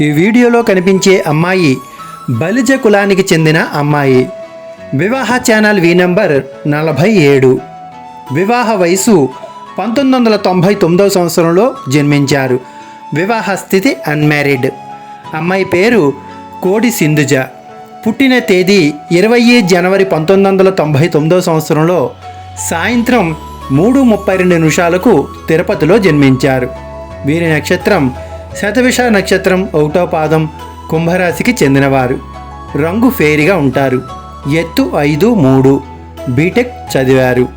ఈ వీడియోలో కనిపించే అమ్మాయి బలిజ కులానికి చెందిన అమ్మాయి. వివాహ ఛానల్ వి నంబర్ నలభై ఏడు. వివాహ వయసు పంతొమ్మిది వందల తొంభై తొమ్మిదవ సంవత్సరంలో జన్మించారు. వివాహ స్థితి అన్మ్యారీడ్. అమ్మాయి పేరు కోడి సింధుజ. పుట్టిన తేదీ ఇరవై జనవరి పంతొమ్మిది వందల తొంభై తొమ్మిదవ సంవత్సరంలో సాయంత్రం మూడు ముప్పై రెండు నిమిషాలకు తిరుపతిలో జన్మించారు. వీరి నక్షత్రం శతవిష నక్షత్రం ఒకటో పాదం కుంభరాశికి చెందినవారు. రంగు ఫేరిగా ఉంటారు. ఎత్తు ఐదు మూడు. బీటెక్ చదివారు.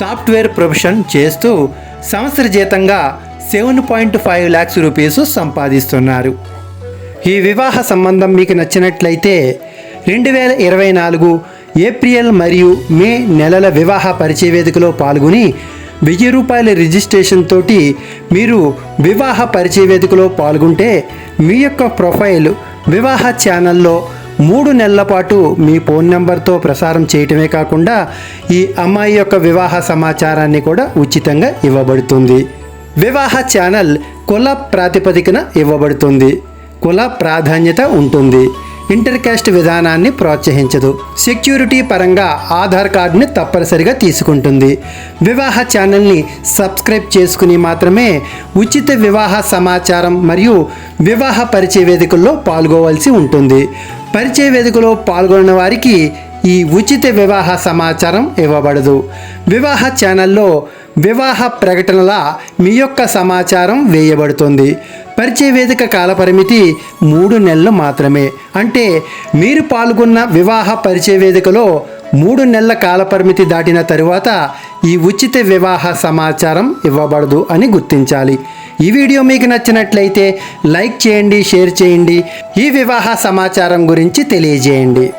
సాఫ్ట్వేర్ ప్రొఫెషన్ చేస్తూ సంవత్సర జీతంగా seven point five lakhs rupees సంపాదిస్తున్నారు. ఈ వివాహ సంబంధం మీకు నచ్చినట్లయితే రెండు వేల ఇరవై నాలుగు ఏప్రిల్ మరియు మే నెలల వివాహ పరిచయ వేదికలో పాల్గొని వెయ్యి రూపాయల రిజిస్ట్రేషన్ తోటి మీరు వివాహ పరిచయ వేదికలో పాల్గొంటే మీ యొక్క ప్రొఫైల్ వివాహ ఛానల్లో మూడు నెలల పాటు మీ ఫోన్ నెంబర్తో ప్రసారం చేయటమే కాకుండా ఈ అమ్మాయి యొక్క వివాహ సమాచారాన్ని కూడా ఉచితంగా ఇవ్వబడుతుంది. వివాహ ఛానల్ కుల ప్రాతిపదికన ఇవ్వబడుతుంది. కుల ప్రాధాన్యత ఉంటుంది. ఇంటర్కాస్ట్ విధానాన్ని ప్రోత్సహించదు. సెక్యూరిటీ పరంగా ఆధార్ కార్డుని తప్పనిసరిగా తీసుకుంటుంది. వివాహ ఛానల్ని సబ్స్క్రైబ్ చేసుకుని మాత్రమే ఉచిత వివాహ సమాచారం మరియు వివాహ పరిచయ వేదికల్లో పాల్గొవలసి ఉంటుంది. పరిచయ వేదికలో పాల్గొన్న వారికి ఈ ఉచిత వివాహ సమాచారం ఇవ్వబడదు. వివాహ ఛానల్లో వివాహ ప్రకటనల మీ యొక్క సమాచారం వేయబడుతుంది. పరిచయ వేదిక కాలపరిమితి మూడు నెలలు మాత్రమే. అంటే మీరు పాల్గొన్న వివాహ పరిచయ వేదికలో మూడు నెలల కాలపరిమితి దాటిన తరువాత ఈ ఉచిత వివాహ సమాచారం ఇవ్వబడదు అని గుర్తించాలి. ఈ వీడియో మీకు నచ్చినట్లయితే లైక్ చేయండి షేర్ చేయండి. ఈ వివాహ సమాచారం గురించి తెలియజేయండి.